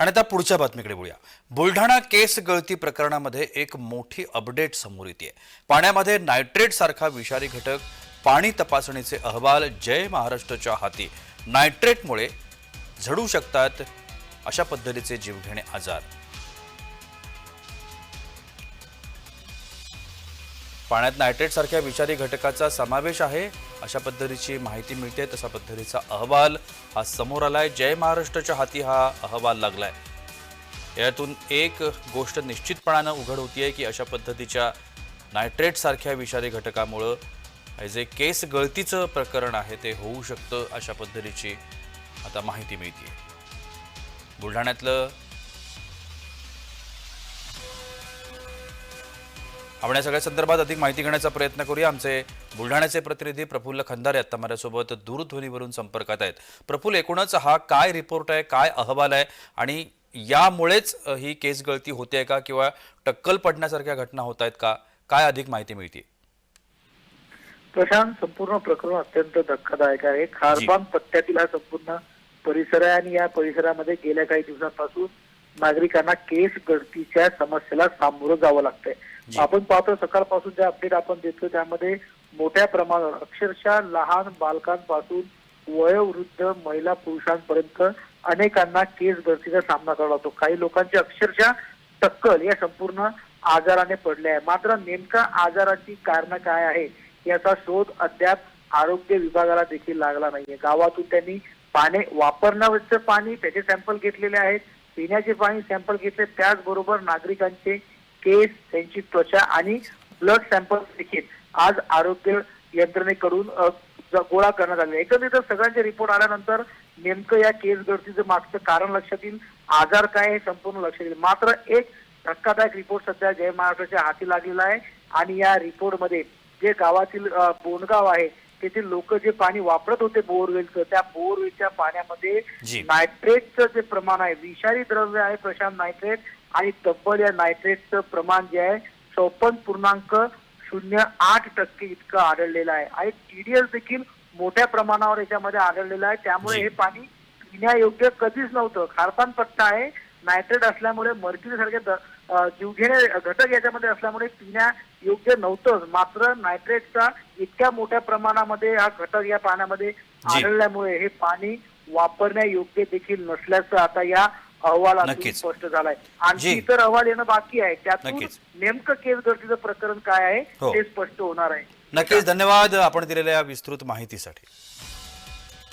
आणि आता पुढच्या बातमीकडे बोलूया. बुलढाणा केस गळती प्रकरणामध्ये एक मोठी अपडेट समोर येते. पाण्यामध्ये नायट्रेट सारखा विषारी घटक पाणी तपासणीचे अहवाल जय महाराष्ट्रच्या हाती. नायट्रेटमुळे झडू शकतात अशा पद्धतीचे जीवघेणे आजार. पाण्यात नायट्रेटसारख्या विषारी घटकाचा समावेश आहे. अशा पद्धतीची माहिती मिळते तशा पद्धतीचा अहवाल हा समोर आलाय. जय महाराष्ट्राच्या हाती हा अहवाल लागलाय. यातून एक गोष्ट निश्चितपणानं उघड होतीये की अशा पद्धतीच्या नायट्रेटसारख्या विषारी घटकामुळं हे जे केस गळतीचं प्रकरण आहे ते होऊ शकतं अशा पद्धतीची आता माहिती मिळते बुलढाण्यातलं आपण या सगळ्या संदर्भात अधिक माहिती घेण्याचा प्रयत्न करूया. आमचे बुलढाण्याचे प्रतिनिधी प्रफुल्ल खंदारे आता माझ्यासोबत दूरध्वनीवरून संपर्कात आहेत. प्रफुल्ल एकूणच हा काय रिपोर्ट आहे काय अहवाल आहे? आणि यामुळेच ही केस गळती होते का किंवा टक्कल पडण्यासारख्या घटना होत आहेत का? काय अधिक माहिती मिळते प्रशांत संपूर्ण प्रकरण अत्यंत धक्कादायक आहे. खारबान पट्ट्यातील हा संपूर्ण परिसर आहे आणि या परिसरामध्ये गेल्या काही दिवसांपासून नागरिकांना केस गळतीच्या समस्येला सामोरं जावं लागतंय. आपण पाहतो सकाळपासून जे अपडेट आपण देतो त्यामध्ये मोठ्या प्रमाणावर अक्षरशः लहान बालकांपासून वयोवृद्ध महिला पुरुषांपर्यंत अनेकांना केस गळतीचा सामना करावा लागतो. काही लोकांची अक्षरशः टक्कल या संपूर्ण आजाराने पडले आहे. मात्र नेमका आजाराची कारण काय आहे याचा शोध अद्याप आरोग्य विभागाला देखील लागला नाहीये. गावातून त्यांनी पाणी वापरण्याचं पाणी त्याचे सॅम्पल घेतलेले आहेत. पिण्याचे पाणी सॅम्पल घेतले त्याचबरोबर नागरिकांचे केस त्यांची त्वचा आणि ब्लड सॅम्पल देखील आज आरोग्य यंत्रणेकडून गोळा करण्यात आले. एकंदरीत सगळ्यांचे रिपोर्ट आल्यानंतर नेमकं या केस गळतीचं मागचं कारण लक्षात येईल. आजार काय हे संपूर्ण लक्षात येईल. मात्र एक धक्कादायक रिपोर्ट सध्या जय महाराष्ट्राच्या हाती लागलेला आहे. आणि या रिपोर्टमध्ये जे गावातील बोंडगाव आहे तेथील लोक जे पाणी वापरत होते बोअरवेलचं त्या बोअरवेलच्या पाण्यामध्ये. नायट्रेटचं जे प्रमाण आहे विषारी द्रव्य आहे प्रशांत नायट्रेट आणि तब्बल या नायट्रेटचं प्रमाण जे आहे चौपन्न पूर्णांक शून्य आठ टक्के इतकं आढळलेलं आहे आणि टीडीएस देखील मोठ्या प्रमाणावर याच्यामध्ये आढळलेलं आहे त्यामुळे. हे पाणी पिण्यायोग्य कधीच नव्हतं खारपान पट्टा आहे नायट्रेट असल्यामुळे मर्क्युरी सारखे द- अं, जीवघेणे घटक याच्यामध्ये असल्यामुळे पिण्यायोग्य नव्हतंच मात्र नायट्रेटचा इतक्या मोठ्या प्रमाणामध्ये हा घटक या पाण्यामध्ये आढळल्यामुळे हे पाणी वापरण्यायोग्य देखील नसल्याचं आता या अहवालातून नक्कीच. स्पष्ट झालंय. आणखी इतर अहवाल येणं बाकी आहे त्यातून नक्कीच. नेमकं केस गळतीचं प्रकरण काय आहे हो. ते स्पष्ट होणार आहे नक्कीच धन्यवाद आपण दिलेल्या या विस्तृत माहितीसाठी